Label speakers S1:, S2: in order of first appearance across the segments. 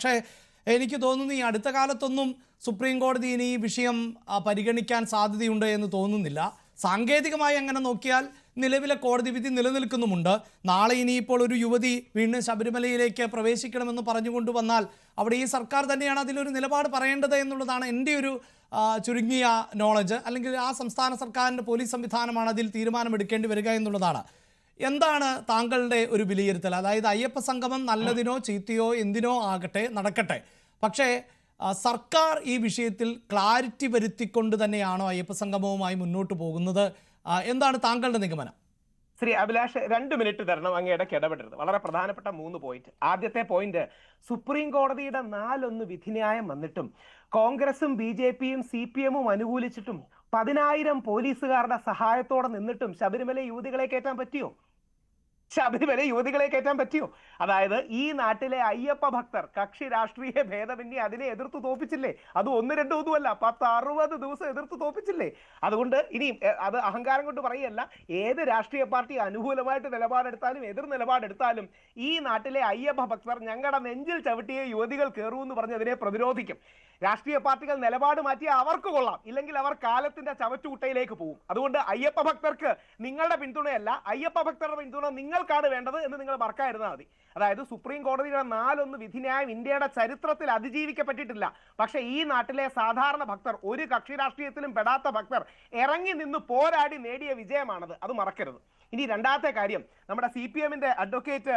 S1: പക്ഷേ എനിക്ക് തോന്നുന്നു ഈ അടുത്ത കാലത്തൊന്നും സുപ്രീം കോടതി ഇനി ഈ വിഷയം പരിഗണിക്കാൻ സാധ്യതയുണ്ട് എന്ന് തോന്നുന്നില്ല. സാങ്കേതികമായി അങ്ങനെ നോക്കിയാൽ നിലവിലെ കോടതി വിധി നിലനിൽക്കുന്നുമുണ്ട്. നാളെ ഇനിയിപ്പോൾ ഒരു യുവതി വീണ്ടും ശബരിമലയിലേക്ക് പ്രവേശിക്കണമെന്ന് പറഞ്ഞുകൊണ്ട് വന്നാൽ അവിടെ ഈ സർക്കാർ തന്നെയാണ് അതിലൊരു നിലപാട് പറയേണ്ടത് എന്നുള്ളതാണ് എന്റെ ഒരു ചുരുങ്ങിയ നോളജ് അല്ലെങ്കിൽ ആ സംസ്ഥാന സർക്കാരിന്റെ പോലീസ് സംവിധാനമാണ് അതിൽ തീരുമാനമെടുക്കേണ്ടി വരിക എന്നുള്ളതാണ്. എന്താണ് താങ്കളുടെ ഒരു വിലയിരുത്തൽ? അതായത് അയ്യപ്പ സംഗമം നല്ലതിനോ ചീത്തയോ എന്തിനോ ആകട്ടെ നടക്കട്ടെ. പക്ഷേ സർക്കാർ ഈ വിഷയത്തിൽ ക്ലാരിറ്റി വരുത്തിക്കൊണ്ട് തന്നെയാണോ അയ്യപ്പ സംഗമവുമായി മുന്നോട്ട് പോകുന്നത്? എന്താണ് താങ്കളുടെ നിഗമനം?
S2: ശ്രീ അഭിലാഷ് രണ്ട് മിനിറ്റ് തരണം. അങ്ങ് ഇടയ്ക്ക് ഇടപെടരുത്. വളരെ പ്രധാനപ്പെട്ട മൂന്ന് പോയിന്റ് ആദ്യത്തെ പോയിന്റ് സുപ്രീം കോടതിയുടെ നാലൊന്ന് വിധിന്യായം വന്നിട്ടും കോൺഗ്രസും ബി ജെ പിയും സി പി എമ്മും അനുകൂലിച്ചിട്ടും പതിനായിരം പോലീസുകാരുടെ സഹായത്തോടെ നിന്നിട്ടും ശബരിമല യുവതികളെ കയറ്റാൻ പറ്റിയോ? ശബരിമല യുവതികളെ കയറ്റാൻ പറ്റിയോ? അതായത് ഈ നാട്ടിലെ അയ്യപ്പ ഭക്തർ കക്ഷി രാഷ്ട്രീയ ഭേദമന്യേ അതിനെ എതിർത്ത് തോപ്പിച്ചില്ലേ? അത് ഒന്ന് രണ്ടു ഒന്നുമല്ല പത്ത് അറുപത് ദിവസം എതിർത്ത് തോപ്പിച്ചില്ലേ? അതുകൊണ്ട് ഇനി അത് അഹങ്കാരം കൊണ്ട് പറയല്ല ഏത് രാഷ്ട്രീയ പാർട്ടി അനുകൂലമായിട്ട് നിലപാടെടുത്താലും എതിർ നിലപാടെടുത്താലും ഈ നാട്ടിലെ അയ്യപ്പ ഭക്തർ ഞങ്ങളുടെ നെഞ്ചിൽ ചവിട്ടിയ യുവതികൾ കയറൂ എന്ന് പറഞ്ഞ് അതിനെ പ്രതിരോധിക്കും. രാഷ്ട്രീയ പാർട്ടികൾ നിലപാട് മാറ്റിയാൽ അവർക്ക് കൊള്ളാം. ഇല്ലെങ്കിൽ അവർ കാലത്തിന്റെ ചവറ്റുകുട്ടയിലേക്ക് പോകും അതുകൊണ്ട് അയ്യപ്പ ഭക്തർക്ക് നിങ്ങളുടെ പിന്തുണയല്ല അയ്യപ്പ ഭക്തരുടെ പിന്തുണ നിങ്ങൾക്കാണ് വേണ്ടത് എന്ന് നിങ്ങൾ മറക്കാതിരുന്നാൽ മതി. അതായത് സുപ്രീം കോടതിയുടെ നാലൊന്ന് വിധിന്യായം ഇന്ത്യയുടെ ചരിത്രത്തിൽ അതിജീവിക്കപ്പെട്ടിട്ടില്ല. പക്ഷേ ഈ നാട്ടിലെ സാധാരണ ഭക്തർ ഒരു കക്ഷി രാഷ്ട്രീയത്തിലും പെടാത്ത ഭക്തർ ഇറങ്ങി നിന്ന് പോരാടി നേടിയ വിജയമാണത്. അത് മറക്കരുത്. ഇനി രണ്ടാമത്തെ കാര്യം നമ്മുടെ സി പി എമ്മിന്റെ അഡ്വക്കേറ്റ്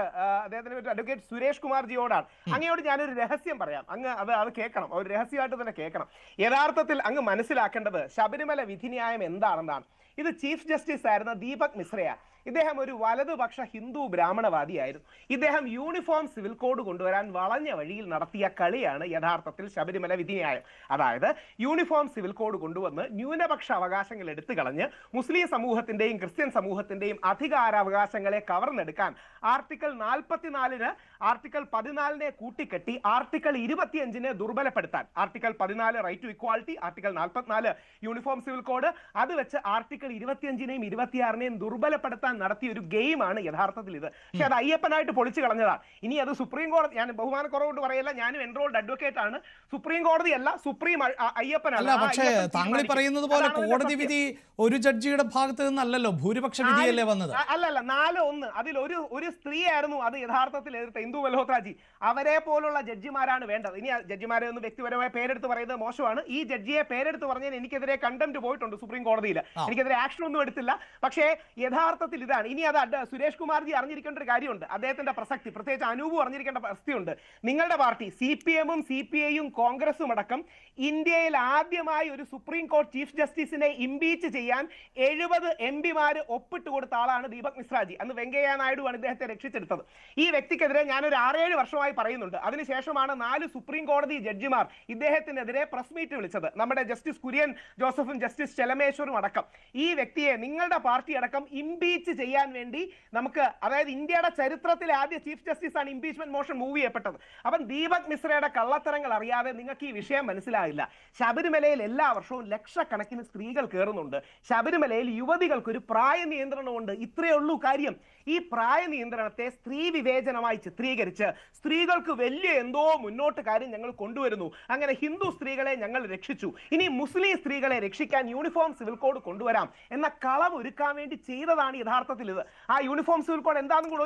S2: അദ്ദേഹത്തിന് പറ്റി അഡ്വക്കേറ്റ് സുരേഷ് കുമാർ ജിയോടാണ് അങ്ങയോട് ഞാനൊരു രഹസ്യം പറയാം. അങ്ങ് അത് അത് കേൾക്കണം. ഒരു രഹസ്യമായിട്ട് തന്നെ കേൾക്കണം. യഥാർത്ഥത്തിൽ അങ്ങ് മനസ്സിലാക്കേണ്ടത് ശബരിമല വിധിന്യായം എന്താണെന്നാണ്. ഇത് ചീഫ് ജസ്റ്റിസ് ആയിരുന്ന ദീപക് മിശ്രയാണ്. ഇദ്ദേഹം ഒരു വലതുപക്ഷ ഹിന്ദു ബ്രാഹ്മണവാദിയായിരുന്നു. ഇദ്ദേഹം യൂണിഫോം സിവിൽ കോഡ് കൊണ്ടുവരാൻ വളഞ്ഞ വഴിയിൽ നടത്തിയ കളിയാണ് യഥാർത്ഥത്തിൽ ശബരിമല വിധിന്യായം. അതായത് യൂണിഫോം സിവിൽ കോഡ് കൊണ്ടുവന്ന് ന്യൂനപക്ഷ അവകാശങ്ങൾ എടുത്തു കളഞ്ഞ് മുസ്ലിം സമൂഹത്തിന്റെയും ക്രിസ്ത്യൻ സമൂഹത്തിന്റെയും അധികാരാവകാശങ്ങളെ കവർന്നെടുക്കാൻ ആർട്ടിക്കിൾ നാൽപ്പത്തിനാലിന് ആർട്ടിക്കിൾ പതിനാലിനെ കൂട്ടിക്കെട്ടി ആർട്ടിക്കിൾ ഇരുപത്തിയഞ്ചിനെ ദുർബലപ്പെടുത്താൻ. ആർട്ടിക്കിൾ പതിനാല് റൈറ്റ് ടു ഇക്വാളിറ്റി ആർട്ടിക്കിൾ നാൽപ്പത്തിനാല് യൂണിഫോം സിവിൽ കോഡ് അത് വെച്ച് ആർട്ടിക്കിൾ ഇരുപത്തിയഞ്ചിനെയും ഇരുപത്തിയാറിനെയും ദുർബലപ്പെടുത്താൻ നടത്തിയ ഒരു ഗെയിമാണ് യഥാർത്ഥത്തിൽ ഇത്. പക്ഷെ അത് അയ്യപ്പനായിട്ട് പൊളിച്ചു കളഞ്ഞതാണ്. ഇനി അത് സുപ്രീം കോടതി ഞാൻ ബഹുമാന ബഹുമാനക്കുറവുകൊണ്ട് പറയല്ല ഞാനും എൻറോൾഡ് അഡ്വക്കേറ്റ് ആണ്. സുപ്രീം കോടതി അല്ല സുപ്രീം അയ്യപ്പനല്ല
S1: പക്ഷേ താങ്കൾ പറയുന്നത് പോലെ കോടതി വിധി ഒരു ജഡ്ജിയുടെ ഭാഗത്ത് നിന്നല്ലല്ലോ ഭൂരിപക്ഷ വിധിയല്ലേ വന്നത്?
S2: അല്ലല്ല നാല് ഒന്ന്. അതിൽ ഒരു ഒരു സ്ത്രീയായിരുന്നു അത് യഥാർത്ഥത്തിൽ എതിർത്ത ഇന്ദു മൽഹോത്രാജി. അവരെ പോലുള്ള ജഡ്ജിമാരാണ് വേണ്ടത്. ഇനി ജഡ്ജിമാരെ ഒന്ന് വ്യക്തിപരമായ പേരെടുത്ത് പറയുന്നത് മോശമാണ്. ഈ ജഡ്ജിയെ പേരെടുത്ത് പറഞ്ഞാൽ എനിക്കെതിരെ കണ്ടംപ്റ്റ് പോയിട്ടുണ്ട് സുപ്രീം കോടതിയിൽ. എനിക്കെതിരെ ആക്ഷൻ ഒന്നും എടുത്തില്ല. പക്ഷേ യഥാർത്ഥത്തിൽ ഇതാണ്. ഇനി അത് സുരേഷ് കുമാർജി അറിഞ്ഞിരിക്കേണ്ട ഒരു കാര്യമുണ്ട്. അദ്ദേഹത്തിന്റെ പ്രസക്തി. പ്രത്യേകിച്ച് അനൂപ് അറിഞ്ഞിരിക്കേണ്ട പ്രസക്തിയുണ്ട്. നിങ്ങളുടെ പാർട്ടി സി പി എമ്മും സി പി ഐയും കോൺഗ്രസും അടക്കം ഇന്ത്യയിൽ ആദ്യമായി ഒരു സുപ്രീം കോടതി ചീഫ് ജസ്റ്റിസിനെ ഇംപീച്ച് ചെയ്യാൻ എഴുപത് എം പിമാര് ഒപ്പിട്ട് കൊടുത്ത ആളാണ് ദീപക് മിശ്രാജി. അന്ന് വെങ്കയ്യ നായിഡുവാണ് ഇദ്ദേഹത്തെ രക്ഷിച്ചെടുത്തത്. ഈ വ്യക്തിക്കെതിരെ ഞാനൊരു ആറേഴ് വർഷമായി പറയുന്നുണ്ട്. അതിനുശേഷമാണ് നാല് സുപ്രീം കോടതി ജഡ്ജിമാർ ഇദ്ദേഹത്തിനെതിരെ പ്രസ് മീറ്റ് വിളിച്ചത്. നമ്മുടെ ജസ്റ്റിസ് കുര്യൻ ജോസഫും ജസ്റ്റിസ് ചെലമേശ്വറും അടക്കം. ഈ വ്യക്തിയെ നിങ്ങളുടെ പാർട്ടി അടക്കം ഇംപീച്ച് ചെയ്യാൻ വേണ്ടി നമുക്ക് അതായത് ഇന്ത്യയുടെ ചരിത്രത്തിലെ ആദ്യ ചീഫ് ജസ്റ്റിസ് ആണ് ഇംപീച്ച്മെന്റ് മോഷൻ മൂവ് ചെയ്യപ്പെട്ടത്. അപ്പം ദീപക് മിശ്രയുടെ കള്ളത്തരങ്ങൾ അറിയാതെ നിങ്ങൾക്ക് ഈ വിഷയം മനസ്സിലാകില്ല ശബരിമലയിൽ എല്ലാ വർഷവും ലക്ഷക്കണക്കിന് സ്ത്രീകൾ കയറുന്നുണ്ട് ശബരിമലയിൽ യുവതികൾക്ക് ഒരു പ്രായ നിയന്ത്രണമുണ്ട് ഇത്രയേ ഉള്ളൂ കാര്യം. ഈ പ്രായ നിയന്ത്രണത്തെ സ്ത്രീ വിവേചനമായി ചിത്രീകരിച്ച് സ്ത്രീകൾക്ക് വലിയ എന്തോ മുന്നോട്ട് കാര്യം ഞങ്ങൾ കൊണ്ടുവരുന്നു. അങ്ങനെ ഹിന്ദു സ്ത്രീകളെ ഞങ്ങൾ രക്ഷിച്ചു. ഇനി മുസ്ലിം സ്ത്രീകളെ രക്ഷിക്കാൻ യൂണിഫോം സിവിൽ കോഡ് കൊണ്ടുവരാം എന്ന കളവ് ഒരുക്കാൻ വേണ്ടി ചെയ്തതാണ് യഥാർത്ഥത്തിൽ ഇത്. ആ യൂണിഫോം സിവിൽ കോഡ് എന്താണെന്ന് കൂടെ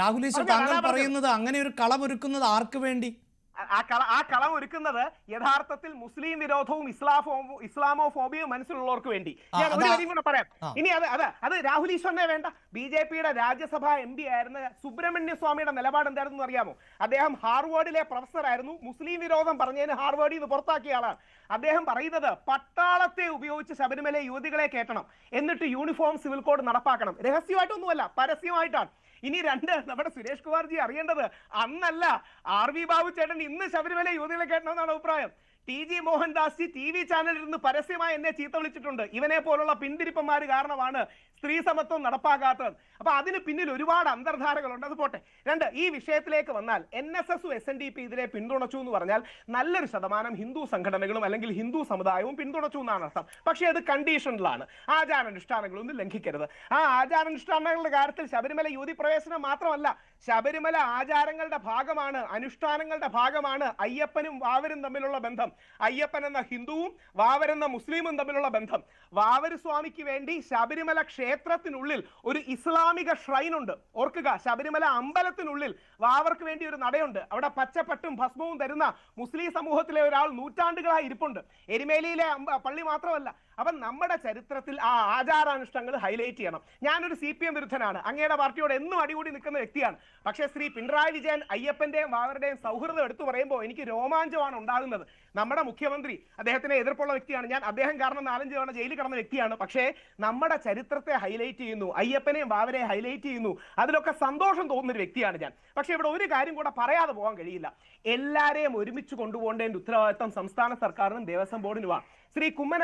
S1: രാഹുൽ താങ്കൾ. പറയുന്നത് അങ്ങനെ ഒരു കളവ് ഒരുക്കുന്നത് ആർക്ക് വേണ്ടി?
S2: ആ- കള ആ കളം ഒരുക്കുന്നത് യഥാർത്ഥത്തിൽ മുസ്ലിം വിരോധവും ഇസ്ലാമോ ഇസ്ലാമോ ഫോബിയും മനസ്സിലുള്ളവർക്ക് വേണ്ടി. ഞാൻ ഒരു കാര്യം കൂടെ പറയാം. ഇനി അത് അത് അത് രാഹുൽ ഈശ്വറിനെ വേണ്ട. ബി ജെ പിയുടെ രാജ്യസഭാ എം പി ആയിരുന്ന സുബ്രഹ്മണ്യ സ്വാമിയുടെ നിലപാട് എന്തായിരുന്നു അറിയാമോ? അദ്ദേഹം ഹാർവേഡിലെ പ്രൊഫസറായിരുന്നു. മുസ്ലിം വിരോധം പറഞ്ഞതിന് ഹാർവേഡിൽ നിന്ന് പുറത്താക്കിയ ആളാണ്. അദ്ദേഹം പറയുന്നത് പട്ടാളത്തെ ഉപയോഗിച്ച് ശബരിമല യുവതികളെ കയറ്റണം. എന്നിട്ട് യൂണിഫോം സിവിൽ കോഡ് നടപ്പാക്കണം. രഹസ്യമായിട്ടൊന്നുമല്ല പരസ്യമായിട്ടാണ്. ഇനി രണ്ട് നമ്മുടെ സുരേഷ് കുമാർജി അറിയേണ്ടത് അന്നല്ല. ആർ വി ബാബു ചേട്ടൻ ഇന്ന് ശബരിമല യുവതികളെ കേട്ടണമെന്നാണ് അഭിപ്രായം. T G Mohandas T V ചാനലിൽ നിന്ന് പരസ്യമായി എന്നെ ചീത്ത വിളിച്ചിട്ടുണ്ട്. ഇവനെ പോലുള്ള പിന്തിരിപ്പന്മാർ കാരണമാണ് സ്ത്രീ സമത്വം നടപ്പാക്കാത്തത് അപ്പൊ അതിന് പിന്നിൽ ഒരുപാട് അന്തർധാരകളുണ്ട്. അത് പോട്ടെ. രണ്ട് ഈ വിഷയത്തിലേക്ക് വന്നാൽ എൻ എസ് എസും എസ് എൻ ഡി പി ഇതിനെ പിന്തുണച്ചു എന്ന് പറഞ്ഞാൽ നല്ലൊരു ശതമാനം ഹിന്ദു സംഘടനകളും അല്ലെങ്കിൽ ഹിന്ദു സമുദായവും പിന്തുണച്ചു എന്നാണ് അർത്ഥം. പക്ഷേ അത് കണ്ടീഷനിലാണ് ആചാരാനുഷ്ഠാനങ്ങളൊന്നും ലംഘിക്കരുത്. ആ ആചാരാനുഷ്ഠാനങ്ങളുടെ കാര്യത്തിൽ ശബരിമല യുവതി പ്രവേശനം മാത്രമല്ല ശബരിമല ആചാരങ്ങളുടെ ഭാഗമാണ് അനുഷ്ഠാനങ്ങളുടെ ഭാഗമാണ് അയ്യപ്പനും വാവരും തമ്മിലുള്ള ബന്ധം. അയ്യപ്പൻ എന്ന ഹിന്ദുവും വാവർ എന്ന മുസ്ലിമും തമ്മിലുള്ള ബന്ധം. വാവര് സ്വാമിക്ക് വേണ്ടി ശബരിമല ക്ഷേത്രത്തിനുള്ളിൽ ഒരു ഇസ്ലാമിക ഷ്രൈൻ ഉണ്ട്. ഓർക്കുക ശബരിമല അമ്പലത്തിനുള്ളിൽ വാവർക്ക് വേണ്ടി ഒരു നടയുണ്ട്. അവിടെ പച്ചപ്പട്ടും ഭസ്മവും തരുന്ന മുസ്ലിം സമൂഹത്തിലെ ഒരാൾ നൂറ്റാണ്ടുകളായി ഇരിപ്പുണ്ട്. എരുമേലിയിലെ പള്ളി മാത്രമല്ല അപ്പൊ നമ്മുടെ ചരിത്രത്തിൽ ആ ആചാരാനുഷ്ഠാനങ്ങൾ ഹൈലൈറ്റ് ചെയ്യണം. ഞാനൊരു സി പി എം വിരുദ്ധനാണ്. അങ്ങയുടെ പാർട്ടിയോട് എന്നും അടികൂടി നിൽക്കുന്ന വ്യക്തിയാണ്. പക്ഷേ ശ്രീ പിണറായി വിജയൻ അയ്യപ്പന്റെയും വാവരുടെയും സൗഹൃദം എടുത്തു പറയുമ്പോൾ എനിക്ക് രോമാഞ്ചമാണ് ഉണ്ടാകുന്നത്. നമ്മുടെ മുഖ്യമന്ത്രി അദ്ദേഹത്തിനെ എതിർപ്പുള്ള വ്യക്തിയാണ്. ഞാൻ അദ്ദേഹം കാരണം നാലഞ്ച് തവണ ജയിലിൽ കടന്ന വ്യക്തിയാണ്. പക്ഷേ നമ്മുടെ ചരിത്രത്തെ ഹൈലൈറ്റ് ചെയ്യുന്നു. അയ്യപ്പനെയും വാവരെ ഹൈലൈറ്റ് ചെയ്യുന്നു. അതിലൊക്കെ സന്തോഷം തോന്നുന്ന ഒരു വ്യക്തിയാണ് ഞാൻ. പക്ഷേ ഇവിടെ ഒരു കാര്യം കൂടെ പറയാതെ പോകാൻ കഴിയില്ല. എല്ലാരെയും ഒരുമിച്ച് കൊണ്ടുപോകേണ്ടതിന്റെ ഉത്തരവാദിത്തം സംസ്ഥാന സർക്കാരിനും ദേവസ്വം ബോർഡിനുമാണ്. ശ്രീ കുമ്മന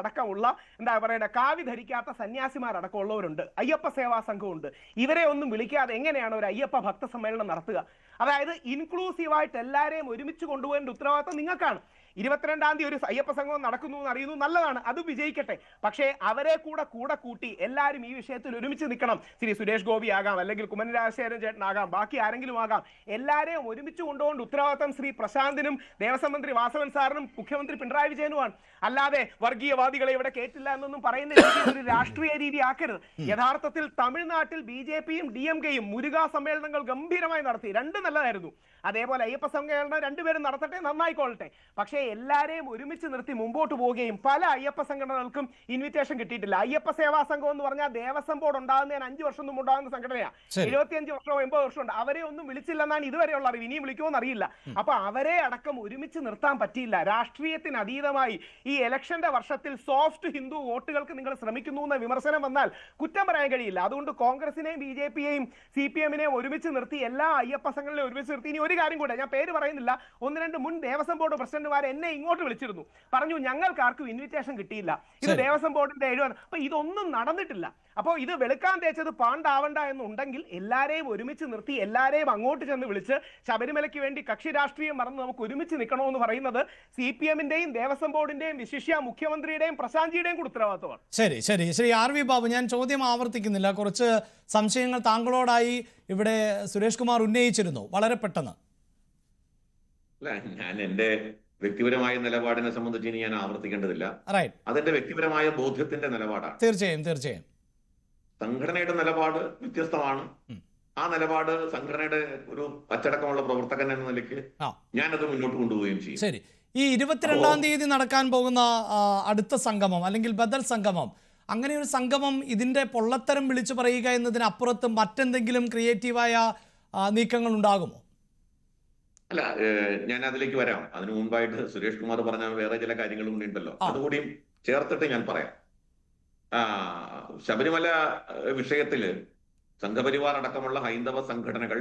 S2: അടക്കമുള്ള എന്താ പറയുക കാവി ധരിക്കാത്ത സന്യാസിമാരടക്കമുള്ളവരുണ്ട്. അയ്യപ്പ സേവാ സംഘമുണ്ട്. ഇവരെ ഒന്നും വിളിക്കാതെ എങ്ങനെയാണ് ഒരു അയ്യപ്പ ഭക്ത സമ്മേളനം നടത്തുക? അതായത് ഇൻക്ലൂസീവായിട്ട് എല്ലാവരെയും ഒരുമിച്ച് കൊണ്ടുപോകേണ്ട ഉത്തരവാദിത്തം നിങ്ങൾക്കാണ്. ഇരുപത്തിരണ്ടാം തീയതി ഒരു അയ്യപ്പ സംഘം നടക്കുന്നു എന്ന് അറിയുന്നു നല്ലതാണ്. അത് വിജയിക്കട്ടെ. പക്ഷേ അവരെ കൂടെ കൂടെ കൂട്ടി എല്ലാവരും ഈ വിഷയത്തിൽ ഒരുമിച്ച് നിൽക്കണം. ശ്രീ സുരേഷ് ഗോപി ആകാം അല്ലെങ്കിൽ കുമ്മൻ രാജശേഖരൻ ചേട്ടനാകാം ബാക്കി ആരെങ്കിലും ആകാം. എല്ലാവരെയും ഒരുമിച്ച് കൊണ്ടുപോകേണ്ട ഉത്തരവാദിത്തം ശ്രീ പ്രശാന്തിനും ദേവസ്വം മന്ത്രി വാസവൻ സാറിനും മുഖ്യമന്ത്രി പിണറായി വിജയനുമാണ്. അല്ലാതെ വർഗീയവാദികളെ ഇവിടെ കേട്ടില്ല എന്നൊന്നും പറയുന്ന രീതി ഒരു രാഷ്ട്രീയ രീതി ആക്കരുത്. യഥാർത്ഥത്തിൽ തമിഴ്നാട്ടിൽ ബി ജെ പിയും ഡി എം കെയും മുരുകാ സമ്മേളനങ്ങൾ ഗംഭീരമായി നടത്തി. രണ്ട് നല്ലതായിരുന്നു. അതേപോലെ അയ്യപ്പ സമ്മേളനം രണ്ടുപേരും നടത്തട്ടെ നന്നായിക്കൊള്ളട്ടെ പക്ഷേ എല്ലാരെയും ഒരുമിച്ച് നിർത്തി മുമ്പോട്ട് പോവുകയും പല അയ്യപ്പ സംഘടനകൾക്കും ഇൻവിറ്റേഷൻ കിട്ടിയിട്ടില്ല. അയ്യപ്പ സേവാ സംഘം എന്ന് പറഞ്ഞാൽ ദേവസ്വം ബോർഡ് ഉണ്ടാകുന്നതിന് അഞ്ചു വർഷം മുമ്പ് ഉണ്ടാകുന്ന സംഘടനയാണ്
S1: ശരി.
S2: എഴുപത്തിയഞ്ച് വർഷമോ എൺപത് വർഷം ഉണ്ട്. അവരെ ഒന്നും വിളിച്ചില്ലെന്നാണ് ഇതുവരെയുള്ള അറിവ്. ഇനിയും വിളിക്കുമോ അറിയില്ല അപ്പൊ അവരെ അടക്കം ഒരുമിച്ച് നിർത്താൻ പറ്റിയില്ല. രാഷ്ട്രീയത്തിന് അതീതമായി ഈ ഇലക്ഷന്റെ വർഷത്തിൽ സോഫ്റ്റ് ഹിന്ദു വോട്ടുകൾക്ക് നിങ്ങൾ ശ്രമിക്കുന്നു എന്ന വിമർശനം വന്നാൽ കുറ്റം പറയാൻ കഴിയില്ല. അതുകൊണ്ട് കോൺഗ്രസിനെയും ബി ജെ പിയെയും സി പി എമ്മിനെയും ഒരുമിച്ച് നിർത്തി എല്ലാ അയ്യപ്പ സംഘങ്ങളെയും ഒരുമിച്ച് നിർത്തി. ഇനി ഒരു കാര്യം കൂടെ ഞാൻ പേര് പറയുന്നില്ല. ഒന്ന് രണ്ട് മുൻ ദേവസ്വം ബോർഡ് പ്രസിഡന്റുമാർ എന്നെ ഇങ്ങോട്ട് വിളിച്ചിരുന്നു. പറഞ്ഞു ഞങ്ങൾക്ക് ആർക്കും ഇൻവിറ്റേഷൻ കിട്ടിയില്ല. ഇത്. ദേവസ്വം ബോർഡിന്റെ എഴുപത് അപ്പൊ ഇതൊന്നും നടന്നിട്ടില്ല. അപ്പോൾ ഇത് വെളുക്കാൻ തേച്ചത് പാണ്ടാവണ്ട എന്നുണ്ടെങ്കിൽ എല്ലാരെയും ഒരുമിച്ച് നിർത്തി എല്ലാരെയും അങ്ങോട്ട് ചെന്ന് വിളിച്ച് ശബരിമലയ്ക്ക് വേണ്ടി കക്ഷി രാഷ്ട്രീയം മറന്ന് നമുക്ക് ഒരുമിച്ച് നിൽക്കണമെന്ന് പറയുന്നത് സി പി എമ്മിന്റെയും ദേവസ്വം ബോർഡിന്റെയും വിശിഷ്യ മുഖ്യമന്ത്രിയുടെയും പ്രശാന്തിയുടെയും കൂടി ഉത്തരവാദിത്വമാണ്
S1: ശരി ശരി. ശ്രീ ആർ വി ബാബു ഞാൻ ചോദ്യം ആവർത്തിക്കുന്നില്ല. കുറച്ച് സംശയങ്ങൾ താങ്കളോടായി ഇവിടെ സുരേഷ് കുമാർ ഉന്നയിച്ചിരുന്നു. വളരെ പെട്ടെന്ന്.
S3: അല്ല ഞാൻ എന്റെ വ്യക്തിപരമായ നിലപാടിനെ സംബന്ധിച്ച് ഇനി ഞാൻ ആവർത്തിക്കേണ്ടതില്ല. അതെന്റെ വ്യക്തിപരമായ ബോധ്യത്തിന്റെ നിലപാടാണ്.
S1: തീർച്ചയായും തീർച്ചയായും.
S3: സംഘടനയുടെ നിലപാട് വ്യത്യസ്തമാണ്. ആ നിലപാട് സംഘടനയുടെ ഒരു അച്ചടക്കമുള്ള പ്രവർത്തകൻ എന്ന നിലയ്ക്ക് ഞാനത് മുന്നോട്ട് കൊണ്ടുപോവുകയും ചെയ്യും.
S1: ശരി. ഈ ഇരുപത്തിരണ്ടാം തീയതി നടക്കാൻ പോകുന്ന അടുത്ത സംഗമം അല്ലെങ്കിൽ ബദൽ സംഗമം അങ്ങനെ ഒരു സംഗമം ഇതിന്റെ പൊള്ളത്തരം വിളിച്ചു പറയുക എന്നതിനപ്പുറത്ത് മറ്റെന്തെങ്കിലും ക്രിയേറ്റീവായ നീക്കങ്ങൾ ഉണ്ടാകുമോ?
S3: അല്ല ഞാൻ അതിലേക്ക് വരാം. അതിനു മുമ്പായിട്ട് സുരേഷ് കുമാർ പറഞ്ഞ വേറെ ചില കാര്യങ്ങളും കൂടി ഉണ്ടല്ലോ. അതുകൂടിയും ചേർത്തിട്ട് ഞാൻ പറയാം. ആ ശബരിമല വിഷയത്തിൽ സംഘപരിവാർ അടക്കമുള്ള ഹൈന്ദവ സംഘടനകൾ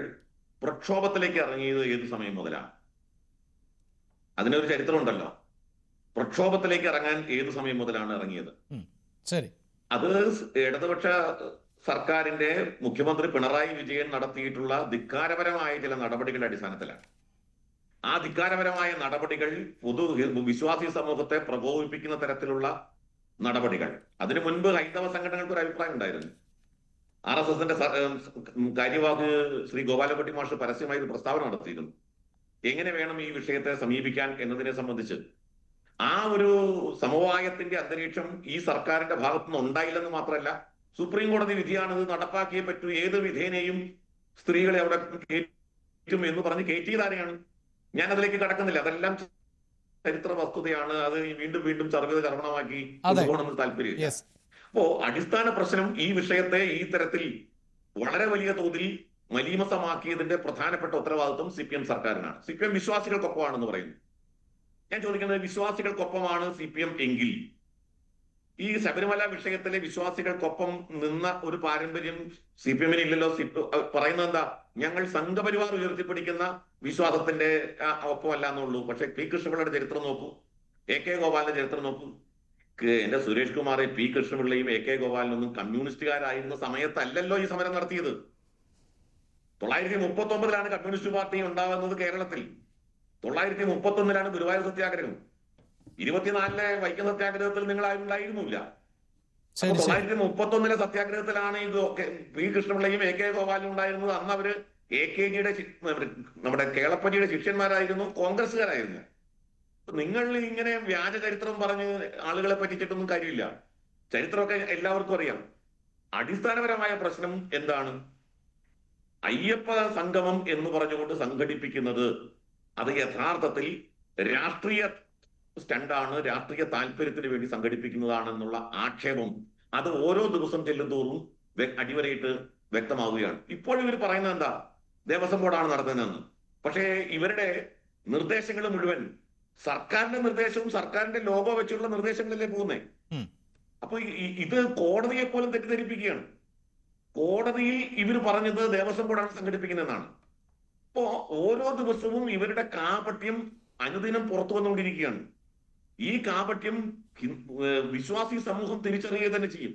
S3: പ്രക്ഷോഭത്തിലേക്ക് ഇറങ്ങിയത് ഏത് സമയം മുതലാണ് അതിനൊരു ചരിത്രമുണ്ടല്ലോ. പ്രക്ഷോഭത്തിലേക്ക് ഇറങ്ങാൻ ഏത് സമയം മുതലാണ് ഇറങ്ങിയത്?
S1: ശരി.
S3: അത് ഇടതുപക്ഷ സർക്കാരിന്റെ മുഖ്യമന്ത്രി പിണറായി വിജയൻ നടത്തിയിട്ടുള്ള ധിക്കാരപരമായ ചില നടപടികളുടെ അടിസ്ഥാനത്തിലാണ്. ആ ധിക്കാരപരമായ നടപടികൾ പൊതു വിശ്വാസി സമൂഹത്തെ പ്രകോപിപ്പിക്കുന്ന തരത്തിലുള്ള നടപടികൾ. അതിനു മുൻപ് ഹൈന്ദവ സംഘടനകൾക്ക് ഒരു അഭിപ്രായം ഉണ്ടായിരുന്നു. ആർ എസ് എസിന്റെ കാര്യവാഹ് ശ്രീ ഗോപാലകുട്ടി മാഷ് പരസ്യമായി ഒരു പ്രസ്താവന നടത്തിയിരുന്നു. എങ്ങനെ വേണം ഈ വിഷയത്തെ സമീപിക്കാൻ എന്നതിനെ സംബന്ധിച്ച്. ആ ഒരു സമവായത്തിന്റെ അന്തരീക്ഷം ഈ സർക്കാരിന്റെ ഭാഗത്തുനിന്ന് ഉണ്ടായില്ലെന്ന് മാത്രമല്ല സുപ്രീം കോടതി വിധിയാണ് ഇത് നടപ്പാക്കിയേ പറ്റൂ. ഏത് വിധേനയും സ്ത്രീകളെ അവിടെ കയറ്റും എന്ന് പറഞ്ഞ് കയറ്റിയതാരെയാണ്? ഞാൻ അതിലേക്ക് കടക്കുന്നില്ല. അതെല്ലാം ചരിത്ര വസ്തുതയാണ്. അത് വീണ്ടും വീണ്ടും ചർവിത കർമ്മമാക്കി
S1: പോകണമെന്ന്
S3: താല്പര്യം താല്പര്യമില്ല. അപ്പോ അടിസ്ഥാന പ്രശ്നം ഈ വിഷയത്തെ ഈ തരത്തിൽ വളരെ വലിയ തോതിൽ മലീമസമാക്കിയതിന്റെ പ്രധാനപ്പെട്ട ഉത്തരവാദിത്വം സി പി എം സർക്കാരിനാണ്. സി പി എം വിശ്വാസികൾക്കൊപ്പമാണെന്ന് പറയുന്നു. ഞാൻ ചോദിക്കുന്നത് വിശ്വാസികൾക്കൊപ്പമാണ് സി പി എം എങ്കിൽ ഈ ശബരിമല വിഷയത്തിലെ വിശ്വാസികൾക്കൊപ്പം നിന്ന ഒരു പാരമ്പര്യം സി പി എമ്മിന് ഇല്ലല്ലോ പറയുന്നത് എന്താ ഞങ്ങൾ സംഘപരിവാർ ഉയർത്തിപ്പിടിക്കുന്ന വിശ്വാസത്തിന്റെ ഒപ്പമല്ല എന്നുള്ളൂ. പക്ഷെ പി കൃഷ്ണപിള്ളയുടെ ചരിത്രം നോക്കൂ. എ കെ ഗോപാലിന്റെ ചരിത്രം നോക്കൂ. ക്ക് എന്റെ സുരേഷ് കുമാറെ പി കൃഷ്ണപിള്ളയും എ കെ ഗോപാലിനൊന്നും കമ്മ്യൂണിസ്റ്റുകാരായിരുന്ന സമയത്തല്ലല്ലോ ഈ സമരം നടത്തിയത്. തൊള്ളായിരത്തി മുപ്പത്തി ഒമ്പതിലാണ് കമ്മ്യൂണിസ്റ്റ് പാർട്ടി ഉണ്ടാകുന്നത് കേരളത്തിൽ. തൊള്ളായിരത്തി മുപ്പത്തി ഒന്നിലാണ് ഗുരുവായൂർ സത്യാഗ്രഹം. ഇരുപത്തിനാലിലെ വൈക്കം സത്യാഗ്രഹത്തിൽ നിങ്ങൾ ആരും ഉണ്ടായിരുന്നില്ല. തൊള്ളായിരത്തി മുപ്പത്തി ഒന്നിലെ സത്യാഗ്രഹത്തിലാണ് ഇത് പി കൃഷ്ണപിള്ളയും എ കെ ഗോപാലും ഉണ്ടായിരുന്നത്. അന്ന് അവർ എ കെ ജിയുടെ നമ്മുടെ കേളപ്പജിയുടെ ശിഷ്യന്മാരായിരുന്നു കോൺഗ്രസ്സുകാരായിരുന്നു. നിങ്ങൾ ഇങ്ങനെ വ്യാജ ചരിത്രം പറഞ്ഞ് ആളുകളെ പറ്റിച്ചിട്ടൊന്നും കാര്യമില്ല. ചരിത്രമൊക്കെ എല്ലാവർക്കും അറിയാം. അടിസ്ഥാനപരമായ പ്രശ്നം എന്താണ്? അയ്യപ്പ സംഗമം എന്ന് പറഞ്ഞുകൊണ്ട് സംഘടിപ്പിക്കുന്നത് അത് യഥാർത്ഥത്തിൽ രാഷ്ട്രീയ സ്റ്റണ്ടാണ് രാഷ്ട്രീയ താല്പര്യത്തിന് വേണ്ടി സംഘടിപ്പിക്കുന്നതാണെന്നുള്ള ആക്ഷേപം അത് ഓരോ ദിവസം ചെല്ലുന്തോറും അടിവരയിട്ട് വ്യക്തമാവുകയാണ്. ഇപ്പോഴും ഇവർ പറയുന്നത് എന്താ? ദേവസ്വം ബോർഡാണ് നടത്തുന്നതെന്ന്. പക്ഷേ ഇവരുടെ നിർദ്ദേശങ്ങൾ മുഴുവൻ സർക്കാരിന്റെ നിർദ്ദേശവും സർക്കാരിന്റെ ലോഗോ വെച്ചുള്ള നിർദ്ദേശങ്ങളല്ലേ പോകുന്നേ. അപ്പൊ ഇത് കോടതിയെ പോലും തെറ്റിദ്ധരിപ്പിക്കുകയാണ്. കോടതിയിൽ ഇവർ പറഞ്ഞത് ദേവസ്വം ബോർഡാണ് സംഘടിപ്പിക്കുന്നതെന്നാണ്. അപ്പോ ഓരോ ദിവസവും ഇവരുടെ കാപട്യം അനുദിനം പുറത്തു വന്നുകൊണ്ടിരിക്കുകയാണ്. ഈ കാപട്യം വിശ്വാസി സമൂഹം തിരിച്ചറിയുക തന്നെ ചെയ്യും.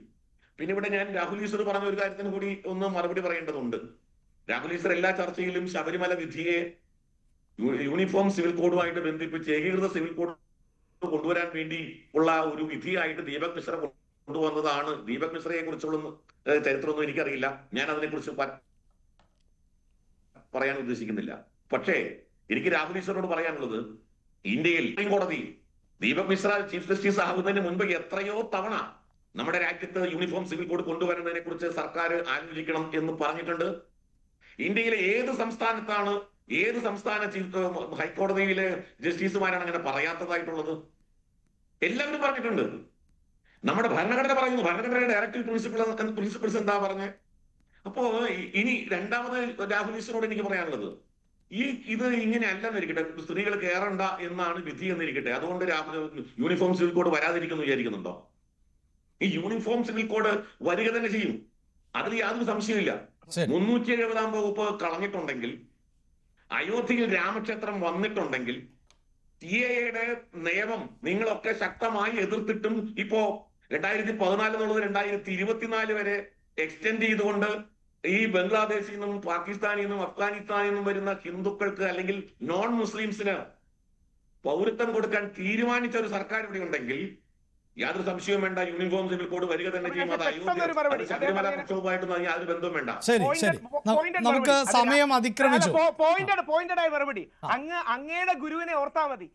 S3: പിന്നെ ഇവിടെ ഞാൻ രാഹുൽ ഈശ്വർ പറഞ്ഞ ഒരു കാര്യത്തിന് കൂടി ഒന്ന് മറുപടി പറയേണ്ടതുണ്ട്. രാഹുൽ ഈശ്വർ എല്ലാ ചർച്ചയിലും ശബരിമല വിധിയെ യൂണിഫോം സിവിൽ കോഡുമായിട്ട് ബന്ധിപ്പിച്ച് ഏകീകൃത സിവിൽ കോഡ് കൊണ്ടുവരാൻ വേണ്ടി ഉള്ള ഒരു വിധിയായിട്ട് ദീപക് മിശ്ര കൊണ്ടുവന്നതാണ്. ദീപക് മിശ്രയെ കുറിച്ചുള്ള ചരിത്രമൊന്നും എനിക്കറിയില്ല. ഞാൻ അതിനെക്കുറിച്ച് കുറിച്ച് പറയാൻ ഉദ്ദേശിക്കുന്നില്ല. പക്ഷേ എനിക്ക് രാഹുൽ ഈശ്വറിനോട് പറയാനുള്ളത് ഇന്ത്യയിൽ കോടതി ദീപക് മിശ്ര ചീഫ് ജസ്റ്റിസ് ആകുന്നതിന് മുൻപ് എത്രയോ തവണ നമ്മുടെ രാജ്യത്ത് യൂണിഫോം സിവിൽ കോഡ് കൊണ്ടുവരുന്നതിനെ കുറിച്ച് സർക്കാർ ആലോചിക്കണം എന്ന് പറഞ്ഞിട്ടുണ്ട്. ഇന്ത്യയിലെ ഏത് സംസ്ഥാനത്താണ് ഏത് സംസ്ഥാന ഹൈക്കോടതിയിലെ ജസ്റ്റിസുമാരാണ് അങ്ങനെ പറയാത്തതായിട്ടുള്ളത്? എല്ലാവരും പറഞ്ഞിട്ടുണ്ട്. നമ്മുടെ ഭരണഘടന പറയുന്നു. ഭരണഘടനയുടെ ഡയറക്റ്റീവ് പ്രിൻസിപ്പിൾ പ്രിൻസിപ്പിൾസ് എന്താ പറഞ്ഞേ? അപ്പോ ഇനി രണ്ടാമത് രാഹുൽ ഈശ്വരോട് എനിക്ക് പറയാനുള്ളത്. ഈ ഇത് ഇങ്ങനെ അല്ലെന്നിരിക്കട്ടെ സ്ത്രീകൾ കയറണ്ട എന്നാണ് വിധി എന്നിരിക്കട്ടെ. അതുകൊണ്ട് യൂണിഫോം സിവിൽ കോഡ് വരാതിരിക്കുന്നു വിചാരിക്കുന്നുണ്ടോ? ഈ യൂണിഫോം സിവിൽ കോഡ് വരിക തന്നെ ചെയ്യും. അതിൽ യാതൊരു സംശയമില്ല മുന്നൂറ്റി എഴുപതാം വകുപ്പ് കളഞ്ഞിട്ടുണ്ടെങ്കിൽ അയോധ്യയിൽ രാമക്ഷേത്രം വന്നിട്ടുണ്ടെങ്കിൽ സി എയുടെ നിയമം നിങ്ങളൊക്കെ ശക്തമായി എതിർത്തിട്ടും ഇപ്പോ രണ്ടായിരത്തി പതിനാല് എന്നുള്ളത് രണ്ടായിരത്തി ഇരുപത്തിനാല് വരെ എക്സ്റ്റെൻഡ് ചെയ്തുകൊണ്ട് ഈ ബംഗ്ലാദേശിൽ നിന്നും പാകിസ്ഥാനിൽ നിന്നും അഫ്ഗാനിസ്ഥാനിൽ നിന്നും വരുന്ന ഹിന്ദുക്കൾക്ക് അല്ലെങ്കിൽ നോൺ മുസ്ലിംസിന് പൗരത്വം കൊടുക്കാൻ തീരുമാനിച്ച ഒരു സർക്കാർ ഇവിടെ ഉണ്ടെങ്കിൽ യാതൊരു സംശയവും വേണ്ട യൂണിഫോം സിവിൽ കോഡ് വരിക തന്നെ ചെയ്യും. ശബരിമല പ്രക്ഷോഭമായിട്ടൊന്നും യാതൊരു ബന്ധവും വേണ്ട.
S1: നമുക്ക്. സമയം അതിക്രമിച്ചു.
S2: പോയിന്റഡ് പോയിന്റഡ് ആയി മറുപടി. അങ്ങ് അങ്ങയുടെ ഗുരുവിനെ ഓർത്താ മതി.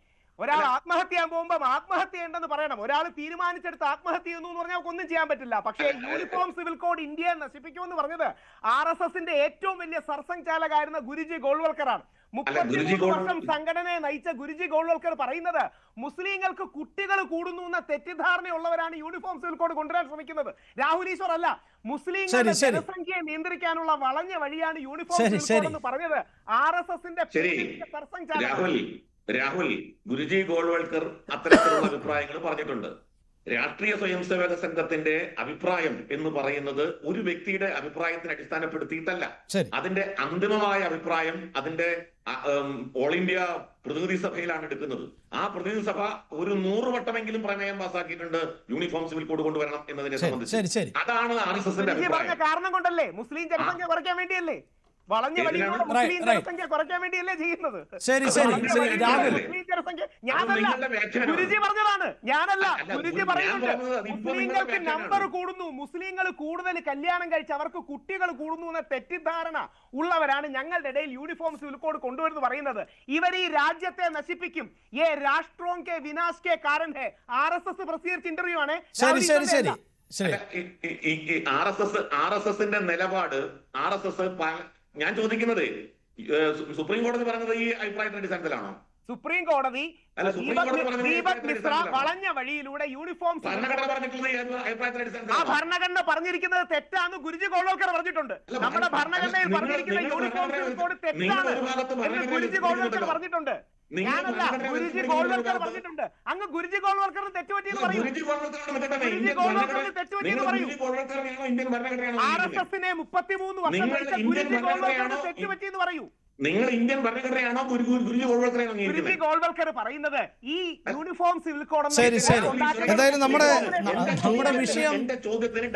S2: ഒരാൾ ആത്മഹത്യ ചെയ്യാൻ പോകുമ്പോൾ ആത്മഹത്യ ഉണ്ടെന്ന് പറയണം. ഒരാൾ തീരുമാനിച്ചെടുത്ത് ആത്മഹത്യ ചെയ്യുന്നു എന്ന് പറഞ്ഞാൽ ഒന്നും ചെയ്യാൻ പറ്റില്ല. പക്ഷേ യൂണിഫോം സിവിൽ കോഡ് ഇന്ത്യയെ നശിപ്പിക്കുമെന്ന് പറഞ്ഞത് ആർ എസ് എസിന്റെ ഏറ്റവും വലിയ സർസംഘാലകായിരുന്ന ഗുരുജി ഗോൾവൽക്കറാണ് മുപ്പത്തിമൂന്ന് വർഷം സംഘടനയെ നയിച്ച ഗുരുജി ഗോൾവൽക്കർ പറയുന്നത് മുസ്ലിങ്ങൾക്ക് കുട്ടികൾ കൂടുന്നു എന്ന തെറ്റിദ്ധാരണയുള്ളവരാണ് യൂണിഫോം സിവിൽ കോഡ് കൊണ്ടുവരാൻ ശ്രമിക്കുന്നത്. രാഹുൽ ഈശ്വർ അല്ല. മുസ്ലിങ്ങളുടെ. ജനസംഖ്യയെ നിയന്ത്രിക്കാനുള്ള വളഞ്ഞ വഴിയാണ് യൂണിഫോം സിവിൽ കോഡ് എന്ന് പറഞ്ഞത്. ആർ എസ് എസിന്റെ
S3: രാഹുൽ ഗുരുജി ഗോൾവൽക്കർ അത്തരത്തിലുള്ള അഭിപ്രായങ്ങൾ പറഞ്ഞിട്ടുണ്ട്. രാഷ്ട്രീയ സ്വയംസേവക സംഘത്തിന്റെ അഭിപ്രായം എന്ന് പറയുന്നത് ഒരു വ്യക്തിയുടെ അഭിപ്രായത്തിന് അടിസ്ഥാനപ്പെടുത്തിയിട്ടല്ല. അതിന്റെ അന്തിമമായ അഭിപ്രായം അതിന്റെ ഓൾ ഇന്ത്യ പ്രതിനിധി സഭയിലാണ് എടുക്കുന്നത്. ആ പ്രതിനിധി സഭ ഒരു നൂറ് വട്ടമെങ്കിലും പ്രമേയം പാസാക്കിയിട്ടുണ്ട്. യൂണിഫോം സിവിൽ കോഡ് കൊണ്ടുവരണം എന്നതിനെ സംബന്ധിച്ച്. അതാണ് ആർ എസ് എസിന്റെ
S2: കാരണം കൊണ്ടല്ലേ? മുസ്ലിം ജനസംഖ്യ കുറയ്ക്കാൻ വേണ്ടിയല്ലേ? വളഞ്ഞ
S1: വലിയ
S2: മുസ്ലിം. ജനസംഖ്യ കുറയ്ക്കാൻ വേണ്ടിയല്ലേ ചെയ്യുന്നത്?
S1: ശരി ശരി
S2: മുസ്ലിം ജനസംഖ്യ? ഞാനല്ല. ഗുരുജി പറഞ്ഞതാണ്. ഞാനല്ല. ഗുരുജി പറയുന്നുണ്ട്. മുസ്ലിങ്ങൾക്ക് നമ്പർ കൂടുന്നു. മുസ്ലിങ്ങൾ കൂടുതൽ കല്യാണം കഴിച്ച് അവർക്ക് കുട്ടികൾ കൂടുന്നു എന്ന തെറ്റിദ്ധാരണ ഉള്ളവരാണ് ഞങ്ങളുടെ ഇടയിൽ യൂണിഫോം സിവിൽ കോഡ് കൊണ്ടുവരുന്നു പറയുന്നത്. ഇവർ ഈ രാജ്യത്തെ നശിപ്പിക്കും. ഏ രാഷ്ട്രോം കെ വിനാശ് കെ കാരൻ ഹെ. ആർ എസ് എസ് പ്രസിദ്ധീകരിച്ച ഇന്റർവ്യൂ ആണ്.
S1: ശരി ശരി ശരി. ശരി.
S3: R S S R S എസിന്റെ നിലപാട് ആർ എസ് എസ് ഞാൻ ചോദിക്കുന്നത് സുപ്രീം കോടതി പറഞ്ഞത് ഈ അഭിപ്രായത്തിന്റെ അടിസ്ഥാനത്തിലാണോ
S2: സുപ്രീം കോടതി ദീപക് മിശ്ര. വളഞ്ഞ വഴിയിലൂടെ യൂണിഫോം ആ ഭരണഘടന പറഞ്ഞിരിക്കുന്നത് തെറ്റാന്ന് ഗുരുജി ഗോൾവൽക്കർ പറഞ്ഞിട്ടുണ്ട് നമ്മുടെ
S3: ഭരണ-
S2: ഭരണഘടനയിൽ പറഞ്ഞിരിക്കുന്ന യൂണിഫോം കോഡ് തെറ്റാണ് എന്ന് ഗുരുജി. ഗോൾവൽക്കർ പറഞ്ഞിട്ടുണ്ട് ഞാനല്ല ഗുരുജി. പറഞ്ഞിട്ടുണ്ട്. അങ്ങ് ഗുരുജി ഗോൾവൽക്കറിന് തെറ്റുപറ്റിയെന്ന് പറയൂ. R S? എസിനെ മുപ്പത്തിമൂന്ന് വർഷം ഗുരുജി തെറ്റുപറ്റിയെന്ന് പറയൂ.
S3: നിങ്ങൾ ഇന്ത്യൻ ഭരണഘടനയാണോ ഗുരു ഗുരു- ഗുരുജി
S2: ഗോൾവൽക്കർ പറയുന്നത് ഈ യൂണിഫോം സിവിൽ കോഡ്
S1: ശരി, ശരി. എന്തായാലും നമ്മുടെ നമ്മുടെ വിഷയം
S3: ചോദ്യത്തിന്